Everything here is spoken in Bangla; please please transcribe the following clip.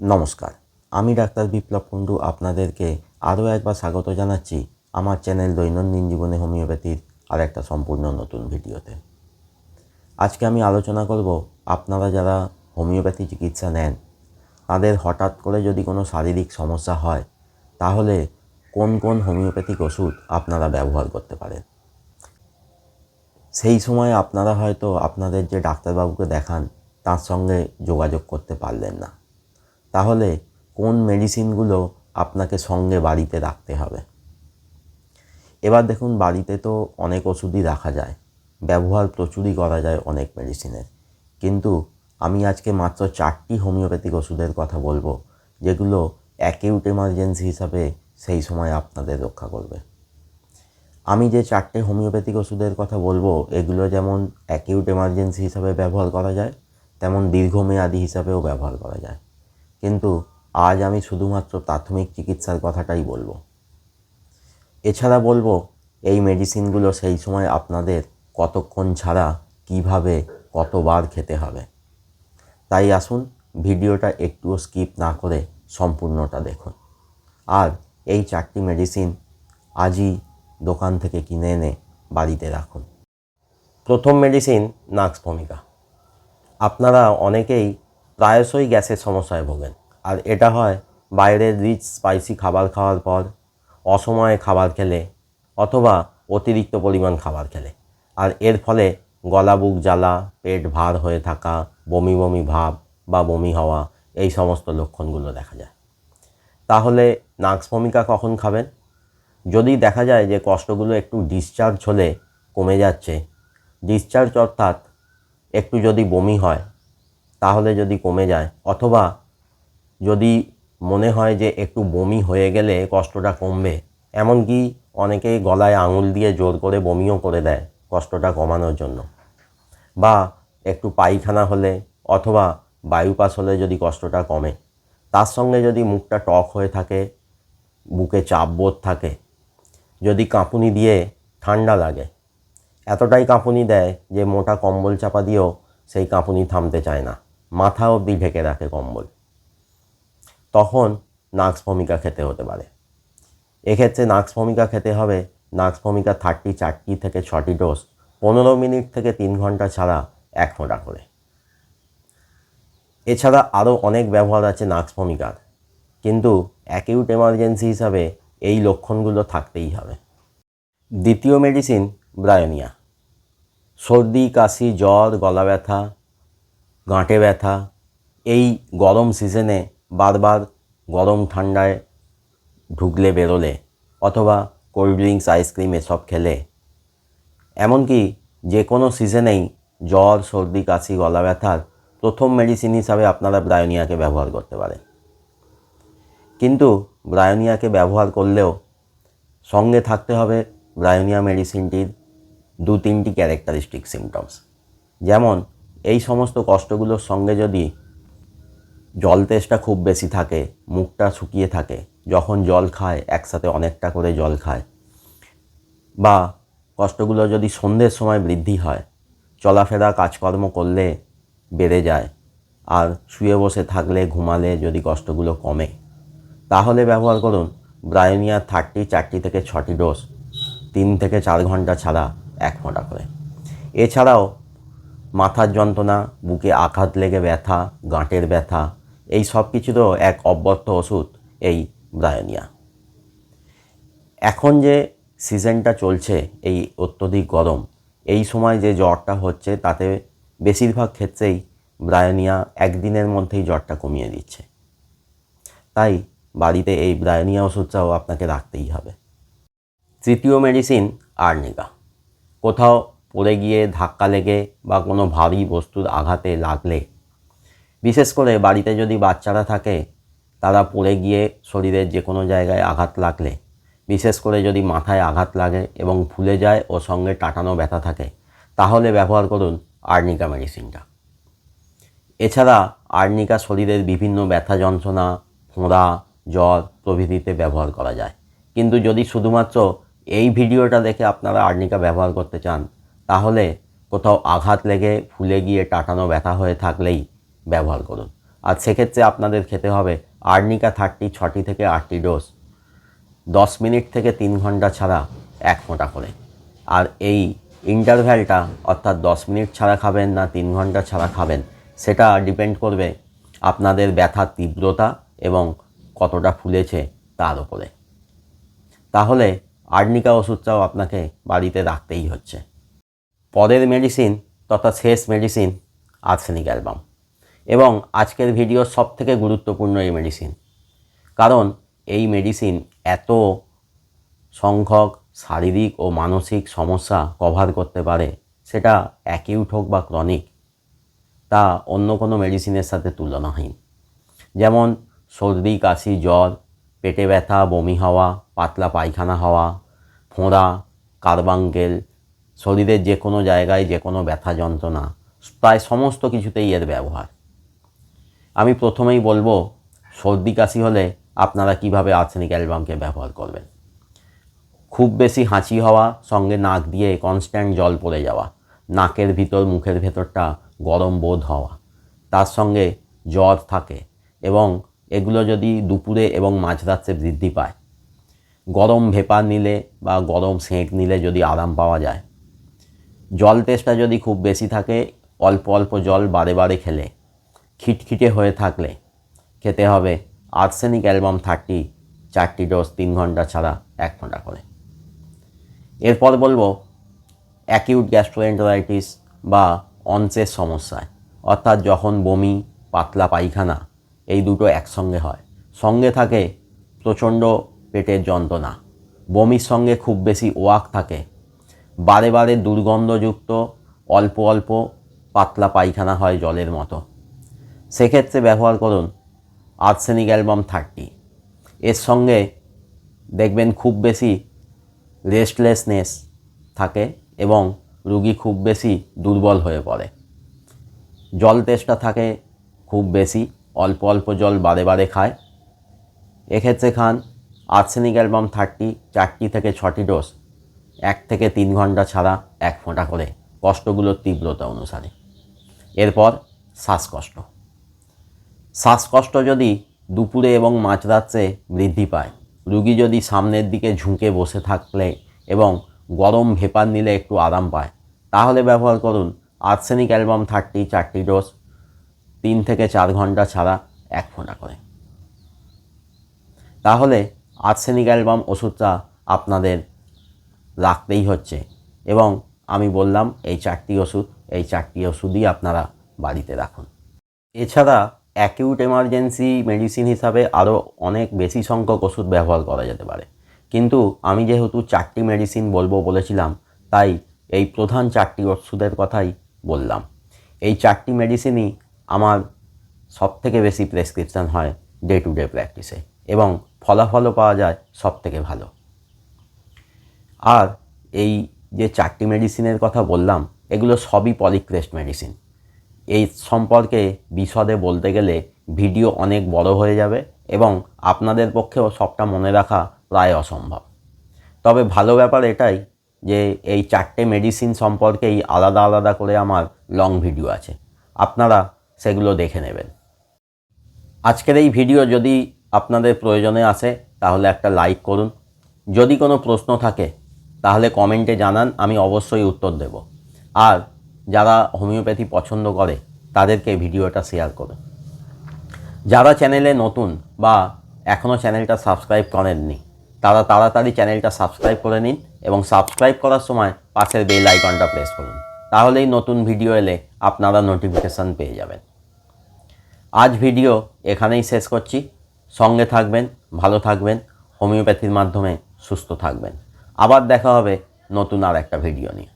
নমস্কার। আমি ডাক্তার বিপ্লব কুণ্ডু আপনাদেরকে আরও একবার স্বাগত জানাচ্ছি আমার চ্যানেল দৈনন্দিন জীবনে হোমিওপ্যাথির আর একটা সম্পূর্ণ নতুন ভিডিওতে। আজকে আমি আলোচনা করব আপনারা যারা হোমিওপ্যাথি চিকিৎসা নেন, তাদের হঠাৎ করে যদি কোনো শারীরিক সমস্যা হয়, তাহলে কোন কোন হোমিওপ্যাথিক ওষুধ আপনারা ব্যবহার করতে পারেন? সেই সময় আপনারা হয়তো আপনাদের যে ডাক্তারবাবুকে দেখান, তার সঙ্গে যোগাযোগ করতে পারলেন না। তাহলে কোন মেডিসিনগুলো আপনাকে সঙ্গে বাড়িতে রাখতে হবে? এবার দেখুন, বাড়িতে তো অনেক ওষুধই রাখা যায়। ব্যবহার প্রচুরই করা যায় অনেক মেডিসিনের। কিন্তু আমি আজকে মাত্র চারটি হোমিওপ্যাথিক ওষুধের কথা বলব, যেগুলো অ্যাকিউট এমার্জেন্সি হিসাবে সেই সময় আপনাদের রক্ষা করবে। আমি যে চারটে হোমিওপ্যাথিক ওষুধের কথা বলব, এগুলো যেমন অ্যাকিউট এমার্জেন্সি হিসাবে ব্যবহার করা যায়, তেমন দীর্ঘমেয়াদী হিসাবেও ব্যবহার করা যায়। কিন্তু আজ আমি শুধুমাত্র প্রাথমিক চিকিৎসার কথাটাই বলব। এছাড়া বলব, এই মেডিসিনগুলো সেই সময় আপনাদের কতক্ষণ ছাড়া, কীভাবে, কতবার খেতে হবে। তাই আসুন, ভিডিওটা একটুও স্কিপ না করে সম্পূর্ণটা দেখুন। আর এই চারটি মেডিসিন আজই দোকান থেকে কিনে এনে বাড়িতে রাখুন। প্রথম মেডিসিন নাক্স ভূমিকা আপনারা অনেকেই প্রায়শই গ্যাসের সমস্যায় ভোগেন। আর এটা হয় বাইরের রিচ স্পাইসি খাবার খাওয়ার পর, অসময়ে খাবার খেলে অথবা অতিরিক্ত পরিমাণ খাবার খেলে। আর এর ফলে গলা, বুক জ্বালা, পেট ভার হয়ে থাকা, বমি বমি ভাব বা বমি হওয়া এই সমস্ত লক্ষণগুলো দেখা যায়। তাহলে নাক্স ভূমিকা কখন খাবেন? যদি দেখা যায় যে কষ্টগুলো একটু ডিসচার্জ হলে কমে যাচ্ছে ডিসচার্জ অর্থাৎ একটু যদি বমি হয় তাহলে যদি কমে যায়, অথবা যদি মনে হয় যে একটু বমি হয়ে গেলে কষ্টটা কমবে, এমনকি অনেকে গলায় আঙুল দিয়ে জোর করে বমিও করে দেয় কষ্টটা কমানোর জন্য। বা একটু পায়খানা হলে অথবা বায়ুপাস হলে যদি কষ্টটা কমে, তার সঙ্গে যদি মুখটা টক হয়ে থাকে, বুকে চাপ বোধ থাকে, যদি কাঁপুনি দিয়ে ঠান্ডা লাগে, এতটাই কাঁপুনি দেয় যে মোটা কম্বল চাপা দিয়েও সেই কাঁপুনি থামতে চায় না। মাথা অবধি ঢেকে রাখে কম্বল। তখন নাক্স ভূমিকা খেতে হতে পারে। এক্ষেত্রে নাক্স ভূমিকা খেতে হবে। নাক্স ভূমিকা থার্টি চারটি থেকে ছটি ডোজ, পনেরো মিনিট থেকে তিন ঘণ্টা ছাড়া এক ফোঁটা করে। এছাড়া আরও অনেক ব্যবহার আছে নাক্স ভূমিকার। কিন্তু অ্যাকিউট এমার্জেন্সি হিসাবে এই লক্ষণগুলো থাকতেই হবে। দ্বিতীয় মেডিসিন ব্রায়োনিয়া। সর্দি, কাশি, জ্বর গলা ব্যথা গাঁটে ব্যথা, এই গরম সিজনে বারবার গরম ঠান্ডায় ঢুকলে বেরোলে অথবা কোল্ড ড্রিঙ্কস আইসক্রিম এসব খেলে। এমনকি যে কোনো সিজনেই জ্বর, সর্দি, কাশি, গলা ব্যথার প্রথম মেডিসিন হিসাবে আপনারা ব্রায়োনিয়াকে ব্যবহার করতে পারেন। কিন্তু ব্রায়োনিয়াকে ব্যবহার করলেও সঙ্গে থাকতে হবে ব্রায়োনিয়া মেডিসিনটির দু তিনটি ক্যারেক্টারিস্টিক সিমটমস যেমন এই সমস্ত কষ্টগুলোর সঙ্গে যদি জল তেষ্টা খুব বেশি থাকে, মুখটা শুকিয়ে থাকে, যখন জল খায়, একসাথে অনেকটা করে জল খায়, বা কষ্টগুলো যদি সন্ধ্যের সময় বৃদ্ধি হয়, চলাফেরা, কাজকর্ম করলে বেড়ে যায়, আর শুয়ে বসে থাকলে, ঘুমালে যদি কষ্টগুলো কমে, তাহলে ব্যবহার করুন ব্রায়োনিয়া থার্টি, চারটি থেকে ছটি ডোজ, তিন থেকে চার ঘণ্টা ছাড়া এক ফোঁটা করে। এছাড়াও মাথার যন্ত্রণা, বুকে আঘাত লেগে ব্যথা, গাঁটের ব্যথা, এই সব কিছুরও এক অব্যর্থ ওষুধ এই ব্রায়োনিয়া। এখন যে সিজনটা চলছে, এই অত্যধিক গরম, এই সময় যে জ্বরটা হচ্ছে, তাতে বেশিরভাগ ক্ষেত্রেই ব্রায়োনিয়া একদিনের মধ্যেই জ্বরটা কমিয়ে দিচ্ছে। তাই বাড়িতে এই ব্রায়োনিয়া ওষুধটাও আপনাকে রাখতেই হবে। তৃতীয় মেডিসিন আর্নিকা কোথাও পড়ে গিয়ে ধাক্কা লেগে বা কোনো ভারী বস্তুর আঘাতে লাগলে, বিশেষ করে বাড়িতে যদি বাচ্চারা থাকে, তারা পড়ে গিয়ে শরীরের যে কোনো জায়গায় আঘাত লাগলে, বিশেষ করে যদি মাথায় আঘাত লাগে এবং ফুলে যায় ও সঙ্গে টাটানো ব্যথা থাকে, তাহলে ব্যবহার করুন আর্নিকা মেডিসিনটা। এছাড়া আর্নিকা শরীরের বিভিন্ন ব্যথা যন্ত্রণা, ফোঁড়া, জ্বর প্রভৃতিতে ব্যবহার করা যায়। কিন্তু যদি শুধুমাত্র এই ভিডিওটা দেখে আপনারা আর্নিকা ব্যবহার করতে চান তাহলে কোথাও আঘাত লেগে ফুলে গিয়ে টাটানো ব্যথা হয়ে থাকলেই ব্যবহার করুন। আর সেক্ষেত্রে আপনাদের খেতে হবে আর্নিকা থার্টি, ছটি থেকে আটটি ডোজ। দশ মিনিট থেকে তিন ঘণ্টা ছাড়া এক ফোঁটা করে। আর এই ইন্টারভ্যালটা অর্থাৎ দশ মিনিট ছাড়া খাবেন না তিন ঘণ্টা ছাড়া খাবেন, সেটা ডিপেন্ড করবে আপনাদের ব্যথার তীব্রতা এবং কতটা ফুলেছে তার উপরে। তাহলে আর্নিকা ওষুধটাও আপনাকে বাড়িতে রাখতেই হচ্ছে। পরের মেডিসিন তথা শেষ মেডিসিন আর্সেনিক অ্যালবাম এবং আজকের ভিডিওর সব থেকে গুরুত্বপূর্ণ এই মেডিসিন কারণ এই মেডিসিন এত সংখ্যক শারীরিক ও মানসিক সমস্যা কভার করতে পারে, সেটা অ্যাকিউট হোক বা ক্রনিক তা অন্য কোনো মেডিসিনের সাথে তুলনাহীন। যেমন সর্দি, কাশি, জ্বর, পেটে ব্যথা, বমি হওয়া, পাতলা পায়খানা হওয়া, ফোঁড়া কার্বাঙ্কেল শরীরের যে কোনো জায়গায় যে কোনো ব্যথা যন্ত্রণা, প্রায় সমস্ত কিছুতেই এর ব্যবহার। আমি প্রথমেই বলব, সর্দি কাশি হলে আপনারা কীভাবে আর্সেনিক অ্যালবামকে ব্যবহার করবেন? খুব বেশি হাঁচি হওয়া, সঙ্গে নাক দিয়ে কনস্ট্যান্ট জল পড়ে যাওয়া, নাকের ভিতর, মুখের ভেতরটা গরম বোধ হওয়া, তার সঙ্গে জ্বর থাকে এবং এগুলো যদি দুপুরে এবং মাঝরাত্রে বৃদ্ধি পায়, গরম ভেপার নিলে বা গরম সেঁক নিলে যদি আরাম পাওয়া যায় জল তেষ্টা যদি খুব বেশি থাকে, অল্প অল্প জল বারে বারে খেলে। খিটখিটে হয়ে থাকলে খেতে হবে আর্সেনিক অ্যালবাম থার্টি চারটি ডোজ তিন ঘণ্টা ছাড়া এক ঘণ্টা করে। এরপর বলব অ্যাকিউট গ্যাস্ট্রোএন্টারাইটিস বা অনসের সমস্যায়। অর্থাৎ যখন বমি, পাতলা পায়খানা, এই দুটো একসঙ্গে হয়। সঙ্গে থাকে প্রচণ্ড পেটের যন্ত্রণা। বমির সঙ্গে খুব বেশি ওয়াক থাকে। বারে বারে দুর্গন্ধযুক্ত, অল্প অল্প পাতলা পায়খানা হয় জলের মতো। সেক্ষেত্রে ব্যবহার করুন আর্সেনিক অ্যালবাম থার্টি। এর সঙ্গে দেখবেন খুব বেশি রেস্টলেসনেস থাকে এবং রুগী খুব বেশি দুর্বল হয়ে পড়ে। জল তেষ্টা থাকে খুব বেশি, অল্প অল্প জল বারে বারে খায়। এক্ষেত্রে খান আর্সেনিক অ্যালবাম থার্টি, চারটি থেকে ছটি ডোজ। এক থেকে তিন ঘণ্টা ছাড়া এক ফোঁটা করে কষ্টগুলোর তীব্রতা অনুসারে। এরপর শ্বাসকষ্ট। শ্বাসকষ্ট যদি দুপুরে এবং মাঝরাত্রে বৃদ্ধি পায়, রুগী যদি সামনের দিকে ঝুঁকে বসে থাকলে এবং গরম ভেপার নিলে একটু আরাম পায়, তাহলে ব্যবহার করুন আর্সেনিক অ্যালবাম থার্টি চারটি ডোজ তিন থেকে চার ঘণ্টা ছাড়া এক ফোঁটা করে। তাহলে আর্সেনিক অ্যালবাম ওষুধটা আপনাদের রাখতেই হচ্ছে। এবং আমি বললাম, এই চারটি ওষুধ, এই চারটি ওষুধই আপনারা বাড়িতে রাখুন। এছাড়া অ্যাকিউট এমার্জেন্সি মেডিসিন হিসাবে আরও অনেক বেশি সংখ্যক ওষুধ ব্যবহার করা যেতে পারে। কিন্তু আমি যেহেতু চারটি মেডিসিন বলব বলেছিলাম, তাই এই প্রধান চারটি ওষুধের কথাই বললাম। এই চারটি মেডিসিনই আমার সব থেকে বেশি প্রেসক্রিপশান হয় ডে টু ডে প্র্যাকটিসে এবং ফলাফলও পাওয়া যায় সব থেকে ভালো। আর এই যে চারটি মেডিসিনের কথা বললাম, এগুলো সবই পলিক্রেস্ট মেডিসিন এই সম্পর্কে বিশদে বলতে গেলে ভিডিও অনেক বড় হয়ে যাবে এবং আপনাদের পক্ষেও সবটা মনে রাখা প্রায় অসম্ভব। তবে ভালো ব্যাপার এটাই যে এই চারটে মেডিসিন সম্পর্কেই আলাদা আলাদা করে আমার লং ভিডিও আছে। আপনারা সেগুলো দেখে নেবেন। আজকের এই ভিডিও যদি আপনাদের প্রয়োজনে আসে, তাহলে একটা লাইক করুন। যদি কোনো প্রশ্ন থাকে তাহলে কমেন্টে জানান, আমি অবশ্যই উত্তর দেব। আর যারা হোমিওপ্যাথি পছন্দ করে, তাদেরকে ভিডিওটা শেয়ার করুন। যারা চ্যানেলে নতুন বা এখনও চ্যানেলটা সাবস্ক্রাইব করেননি, তারা তাড়াতাড়ি চ্যানেলটা সাবস্ক্রাইব করে নিন এবং সাবস্ক্রাইব করার সময় পাশের বেল আইকনটা প্রেস করুন। তাহলেই নতুন ভিডিও এলে আপনারা নোটিফিকেশান পেয়ে যাবেন। আজ ভিডিও এখানেই শেষ করছি। সঙ্গে থাকবেন, ভালো থাকবেন, হোমিওপ্যাথির মাধ্যমে সুস্থ থাকবেন। আবার দেখা হবে নতুন আর একটা ভিডিও নিয়ে।